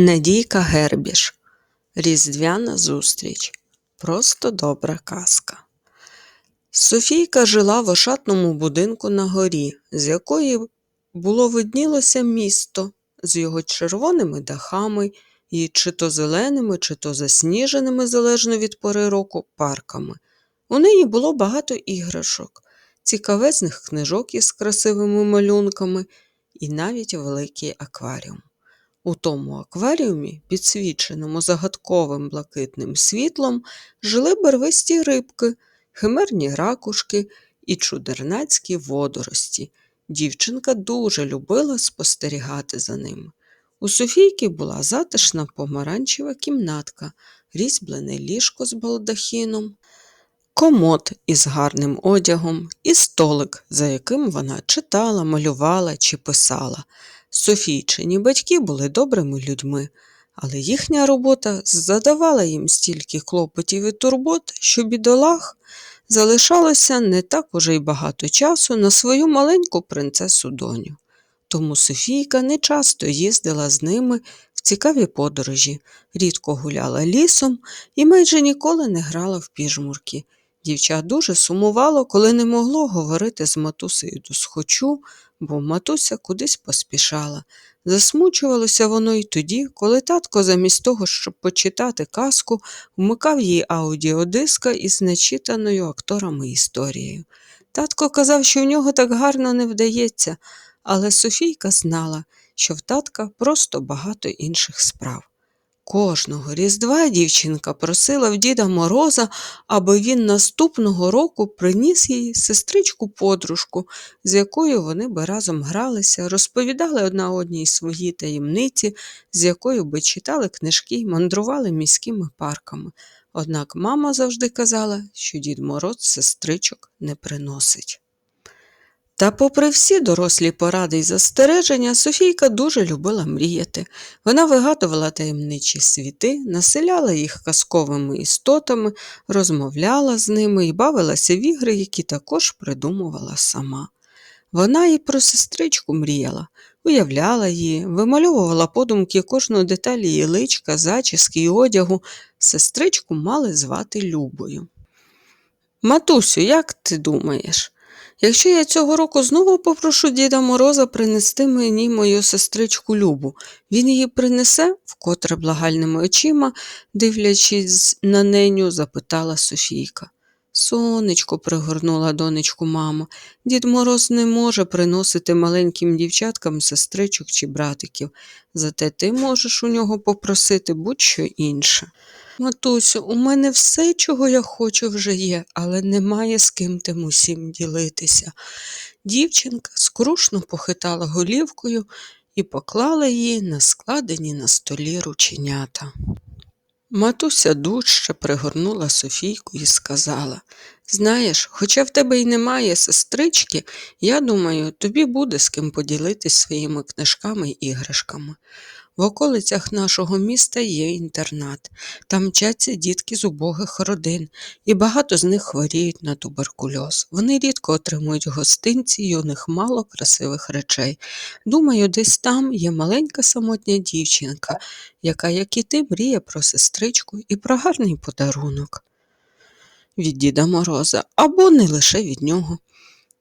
Надійка Гербіш. Різдвяна зустріч. Просто добра казка. Софійка жила в ошатному будинку на горі, з якої було виднілося місто з його червоними дахами і чи то зеленими, чи то засніженими, залежно від пори року, парками. У неї було багато іграшок, цікавезних книжок із красивими малюнками і навіть великий акваріум. У тому акваріумі, підсвіченому загадковим блакитним світлом, жили барвисті рибки, химерні ракушки і чудернацькі водорості. Дівчинка дуже любила спостерігати за ними. У Софійки була затишна помаранчева кімнатка, різьблене ліжко з балдахіном, комод із гарним одягом і столик, за яким вона читала, малювала чи писала. Софійчині батьки були добрими людьми, але їхня робота задавала їм стільки клопотів і турбот, що бідолах залишалося не так уже й багато часу на свою маленьку принцесу доню. Тому Софійка не часто їздила з ними в цікаві подорожі, рідко гуляла лісом і майже ніколи не грала в піжмурки. Дівча дуже сумувало, коли не могло говорити з матусею до схочу, бо матуся кудись поспішала. Засмучувалося воно й тоді, коли татко, замість того, щоб почитати казку, вмикав їй аудіодиска із нечитаною акторами історією. Татко казав, що в нього так гарно не вдається, але Софійка знала, що в татка просто багато інших справ. Кожного різдва дівчинка просила в Діда Мороза, аби він наступного року приніс їй сестричку подружку, з якою вони би разом гралися, розповідали одна одній свої таємниці, з якою би читали книжки й мандрували міськими парками. Однак мама завжди казала, що Дід Мороз сестричок не приносить. Та, попри всі дорослі поради й застереження, Софійка дуже любила мріяти. Вона вигадувала таємничі світи, населяла їх казковими істотами, розмовляла з ними і бавилася в ігри, які також придумувала сама. Вона і про сестричку мріяла, уявляла її, вимальовувала подумки кожну деталь її личка, зачіски й одягу. Сестричку мали звати Любою. Матусю, як ти думаєш? Якщо я цього року знову попрошу Діда Мороза принести мені мою сестричку Любу, він її принесе, вкотре благальними очима, дивлячись на неню, запитала Софійка. Сонечко, пригорнула донечку мама, Дід Мороз не може приносити маленьким дівчаткам сестричок чи братиків, зате ти можеш у нього попросити будь-що інше. Матусю, у мене все, чого я хочу, вже є, але немає з ким тим усім ділитися. Дівчинка скрушно похитала голівкою і поклала її на складені на столі рученята. Матуся дужче пригорнула Софійку і сказала Знаєш, хоча в тебе й немає сестрички, я думаю, тобі буде з ким поділитись своїми книжками й іграшками. В околицях нашого міста є інтернат. Там вчаться дітки з убогих родин, і багато з них хворіють на туберкульоз. Вони рідко отримують гостинці, і у них мало красивих речей. Думаю, десь там є маленька самотня дівчинка, яка, як і ти, мріє про сестричку і про гарний подарунок від Діда Мороза, або не лише від нього.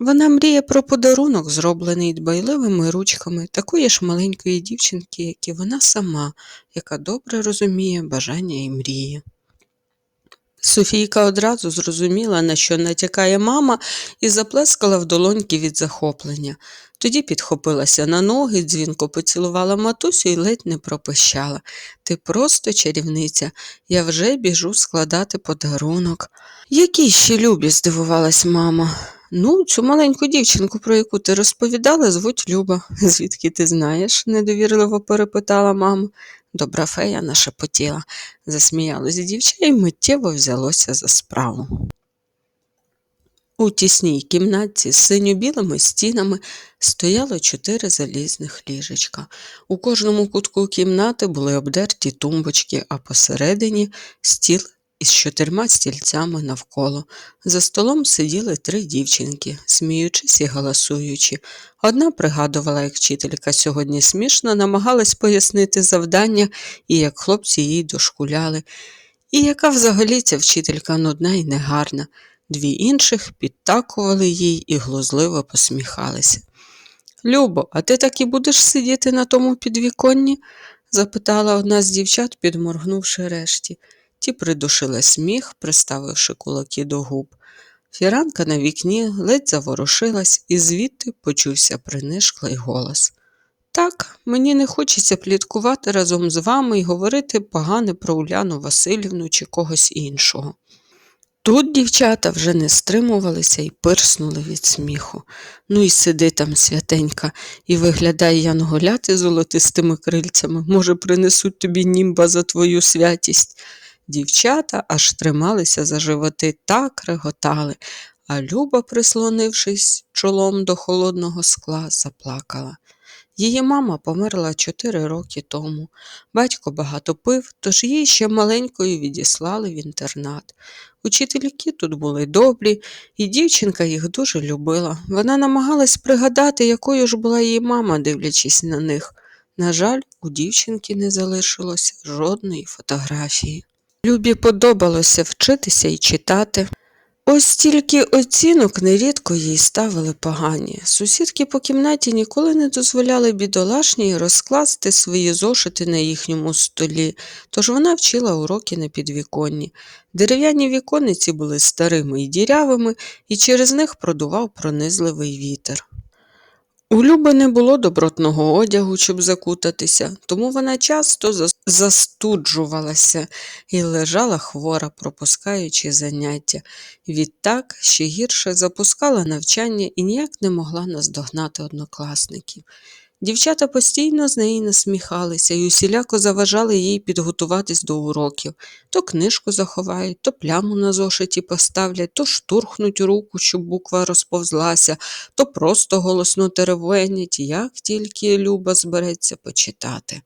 Вона мріє про подарунок, зроблений дбайливими ручками такої ж маленької дівчинки, як і вона сама, яка добре розуміє бажання і мрії. Софійка одразу зрозуміла, на що натякає мама, і заплескала в долоньки від захоплення. Тоді підхопилася на ноги, дзвінко поцілувала матусю і ледь не пропищала. Ти просто чарівниця, я вже біжу складати подарунок. Які ще любі, здивувалась мама. Ну, цю маленьку дівчинку, про яку ти розповідала, звуть Люба. Звідки ти знаєш? недовірливо перепитала мама. Добра фея нашепотіла, засміялась дівча і миттєво взялося за справу. У тісній кімнатці з синьо-білими стінами стояло чотири залізних ліжечка. У кожному кутку кімнати були обдерті тумбочки, а посередині стіл із чотирма стільцями навколо. За столом сиділи три дівчинки, сміючись і галасуючи. Одна пригадувала, як вчителька сьогодні смішно намагалась пояснити завдання і як хлопці їй дошкуляли. І яка взагалі ця вчителька нудна і негарна. Дві інших підтакували їй і глузливо посміхалися. Любо, а ти так і будеш сидіти на тому підвіконні? запитала одна з дівчат, підморгнувши решті. Ті придушили сміх, приставивши кулаки до губ. Фіранка на вікні ледь заворушилась, і звідти почувся принишклий голос. Так, мені не хочеться пліткувати разом з вами і говорити погане про Уляну Васильівну чи когось іншого. Тут дівчата вже не стримувалися і пирснули від сміху. Ну і сиди там, святенька, і виглядає янголяти золотистими крильцями. Може, принесуть тобі німба за твою святість. Дівчата аж трималися за животи так реготали, а Люба, прислонившись чолом до холодного скла, заплакала. Її мама померла чотири роки тому. Батько багато пив, тож її ще маленькою відіслали в інтернат. Учительки тут були добрі, і дівчинка їх дуже любила. Вона намагалась пригадати, якою ж була її мама, дивлячись на них. На жаль, у дівчинки не залишилося жодної фотографії. Любі подобалося вчитися і читати. Ось тільки оцінок нерідко їй ставили погані. Сусідки по кімнаті ніколи не дозволяли бідолашній розкласти свої зошити на їхньому столі, тож вона вчила уроки на підвіконні. Дерев'яні віконниці були старими і дірявими, і через них продував пронизливий вітер. У Люби не було добротного одягу, щоб закутатися, тому вона часто застуджувалася і лежала хвора, пропускаючи заняття. Відтак ще гірше запускала навчання і ніяк не могла наздогнати однокласників. Дівчата постійно з неї насміхалися і усіляко заважали їй підготуватись до уроків. То книжку заховають, то пляму на зошиті поставлять, то штурхнуть руку, щоб буква розповзлася, то просто голосно теревенять, як тільки Люба збереться почитати.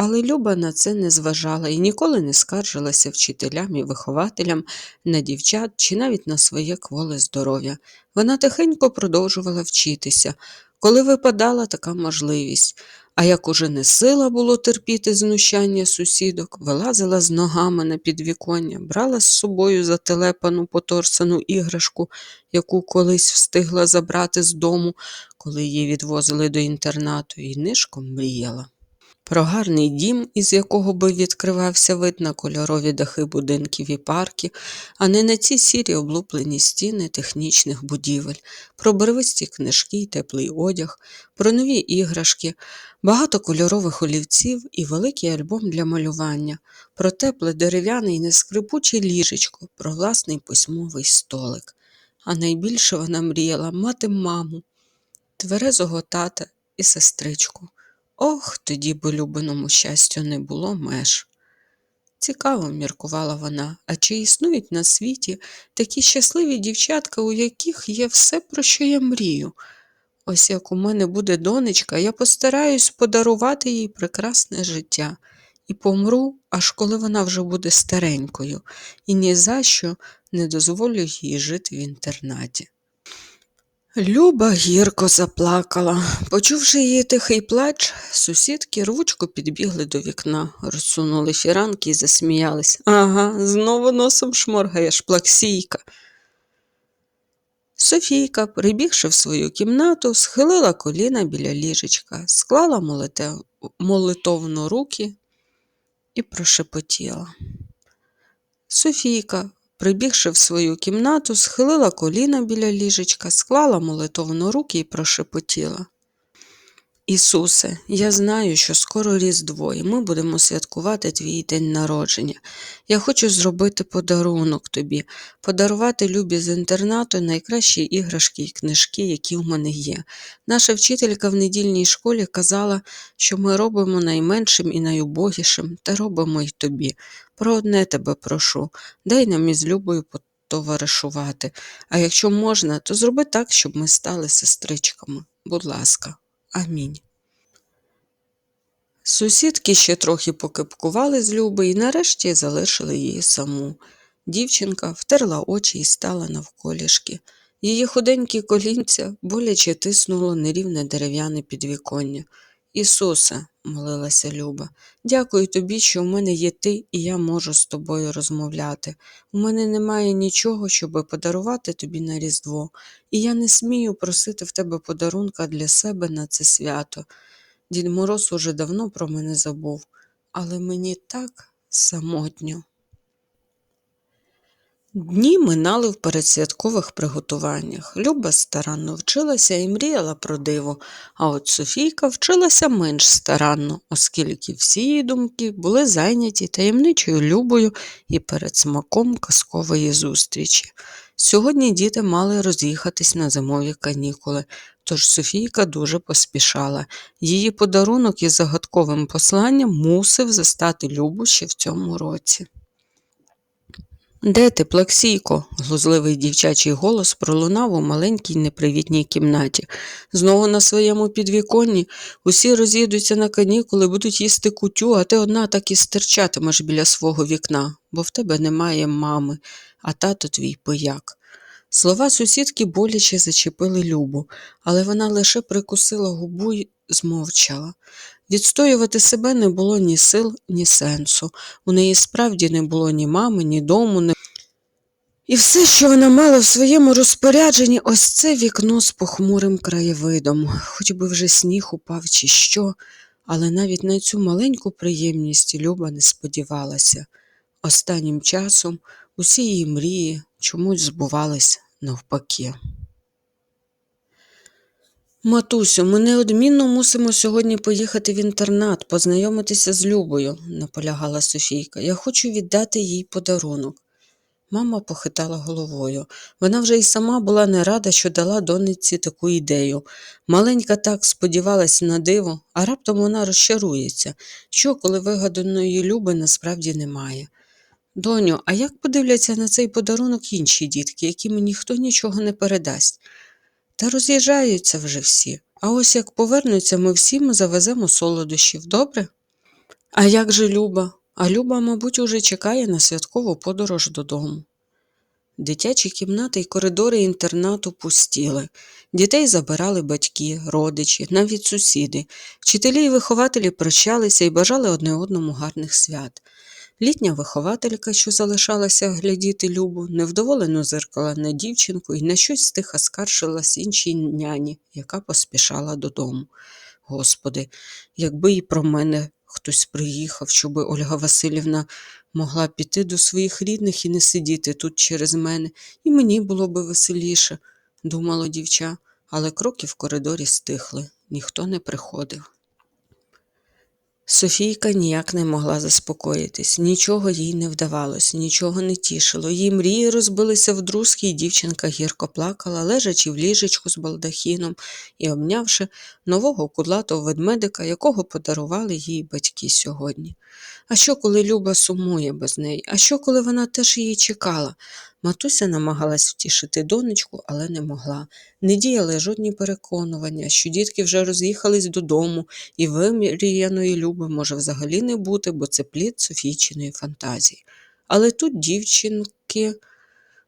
Але Люба на це не зважала і ніколи не скаржилася вчителям і вихователям на дівчат чи навіть на своє кволе здоров'я. Вона тихенько продовжувала вчитися, коли випадала така можливість. А як уже не сила було терпіти знущання сусідок, вилазила з ногами на підвіконня, брала з собою зателепану поторсану іграшку, яку колись встигла забрати з дому, коли її відвозили до інтернату, і нишком мріяла. Про гарний дім, із якого би відкривався вид на кольорові дахи будинків і парків, а не на ці сірі облуплені стіни технічних будівель, про барвисті книжки й теплий одяг, про нові іграшки, багато кольорових олівців і великий альбом для малювання, про тепле дерев'яне й нескрипуче ліжечко, про власний письмовий столик. А найбільше вона мріяла мати маму, тверезого тата і сестричку. Ох, тоді б улюбленому щастю не було меж. Цікаво, міркувала вона, а чи існують на світі такі щасливі дівчатка, у яких є все, про що я мрію? Ось як у мене буде донечка, я постараюсь подарувати їй прекрасне життя і помру, аж коли вона вже буде старенькою, і ні за що не дозволю їй жити в інтернаті. Люба гірко заплакала. Почувши її тихий плач, сусідки рвучко підбігли до вікна, розсунули фіранки і засміялись. Ага, знову носом шморгаєш, плаксійка. Софійка, прибігши в свою кімнату, схилила коліна біля ліжечка, склала молите- молитовно руки і прошепотіла. Софійка, прибігши в свою кімнату, схилила коліна біля ліжечка, склала молитовно руки і прошепотіла. Ісусе, я знаю, що скоро Різдво, і ми будемо святкувати твій день народження. Я хочу зробити подарунок тобі, подарувати любі з інтернату найкращі іграшки і книжки, які в мене є. Наша вчителька в недільній школі казала, що ми робимо найменшим і найубогішим, та робимо й тобі. Про одне тебе прошу, дай нам із Любою потоваришувати, а якщо можна, то зроби так, щоб ми стали сестричками. Будь ласка. Амінь. Сусідки ще трохи покипкували з Люби і нарешті залишили її саму. Дівчинка втерла очі і стала навколішки. Її худенькі колінця боляче тиснуло нерівне дерев'яне підвіконня. Ісусе, молилася Люба, дякую тобі, що в мене є ти, і я можу з тобою розмовляти. У мене немає нічого, щоби подарувати тобі на Різдво, і я не смію просити в тебе подарунка для себе на це свято. Дід Мороз уже давно про мене забув, але мені так самотньо. Дні минали в передсвяткових приготуваннях. Люба старанно вчилася і мріяла про диво, а от Софійка вчилася менш старанно, оскільки всі її думки були зайняті таємничою любою і передсмаком казкової зустрічі. Сьогодні діти мали роз'їхатись на зимові канікули, тож Софійка дуже поспішала. Її подарунок із загадковим посланням мусив застати Любу ще в цьому році. Де ти, Плаксійко? глузливий дівчачий голос пролунав у маленькій непривітній кімнаті. Знову на своєму підвіконні усі роз'їдуться на канікули, будуть їсти кутю, а ти одна так і стирчатимеш біля свого вікна, бо в тебе немає мами, а тато твій пияк. Слова сусідки боляче зачепили Любу, але вона лише прикусила губу й змовчала. Відстоювати себе не було ні сил, ні сенсу. У неї справді не було ні мами, ні дому, ні... І все, що вона мала в своєму розпорядженні, ось це вікно з похмурим краєвидом, хоч би вже сніг упав чи що, але навіть на цю маленьку приємність Люба не сподівалася. Останнім часом усі її мрії чомусь збувались навпаки. Матусю, ми неодмінно мусимо сьогодні поїхати в інтернат, познайомитися з Любою, наполягала Софійка. Я хочу віддати їй подарунок. Мама похитала головою. Вона вже й сама була не рада, що дала донечці таку ідею. Маленька так сподівалася на диво, а раптом вона розчарується, що, коли вигаданої люби насправді немає. Доню, а як подивляться на цей подарунок інші дітки, яким ніхто нічого не передасть? Та роз'їжджаються вже всі. А ось як повернуться, ми всім завеземо солодощів, добре? А як же Люба? А Люба, мабуть, уже чекає на святкову подорож додому. Дитячі кімнати й коридори інтернату пустіли. Дітей забирали батьки, родичі, навіть сусіди. Вчителі й вихователі прощалися і бажали одне одному гарних свят. Літня вихователька, що залишалася глядіти Любу, невдоволено зиркала на дівчинку і на щось стиха скаржилась іншій няні, яка поспішала додому. Господи, якби і про мене хтось приїхав, щоби Ольга Васильівна могла піти до своїх рідних і не сидіти тут через мене, і мені було би веселіше, думало дівча, але кроки в коридорі стихли, ніхто не приходив. Софійка ніяк не могла заспокоїтись, нічого їй не вдавалось, нічого не тішило. Її мрії розбилися в друзки, і дівчинка гірко плакала, лежачи в ліжечку з балдахіном і обнявши нового кудлатого ведмедика, якого подарували їй батьки сьогодні. А що, коли Люба сумує без неї? А що, коли вона теж її чекала? Матуся намагалась втішити донечку, але не могла. Не діяли жодні переконування, що дітки вже роз'їхались додому, і вимріяної люби може взагалі не бути, бо це плід Софійчиної фантазії. Але тут дівчинки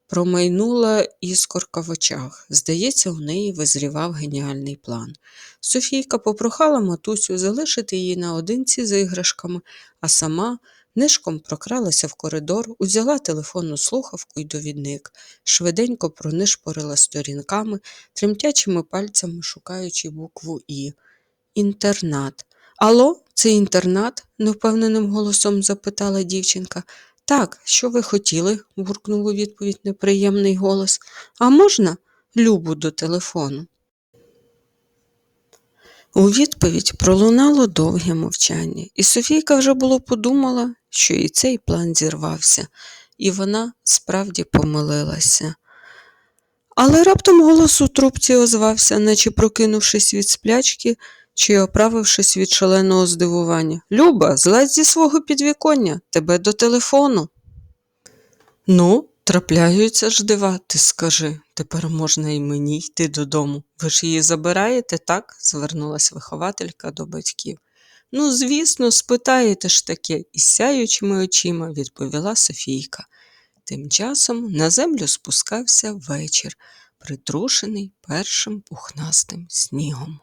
промайнула іскорка в очах. Здається, у неї визрівав геніальний план. Софійка попрохала матусю залишити її наодинці з іграшками, а сама нишком прокралася в коридор, узяла телефонну слухавку й довідник, швиденько пронишпорила сторінками, тремтячими пальцями шукаючи букву І. Інтернат. Ало, це інтернат? невпевненим голосом запитала дівчинка. Так, що ви хотіли? буркнув у відповідь неприємний голос. А можна Любу до телефону? У відповідь пролунало довге мовчання, і Софійка вже було подумала, що і цей план зірвався, і вона справді помилилася. Але раптом голос у трубці озвався, наче прокинувшись від сплячки чи оправившись від шаленого здивування. Люба, злазь зі свого підвіконня, тебе до телефону. Ну, трапляються ж дива, ти скажи, тепер можна і мені йти додому. Ви ж її забираєте, так? звернулась вихователька до батьків. Ну, звісно, спитаєте ж таке, із сяючими очима відповіла Софійка. Тим часом на землю спускався вечір, притрушений першим пухнастим снігом.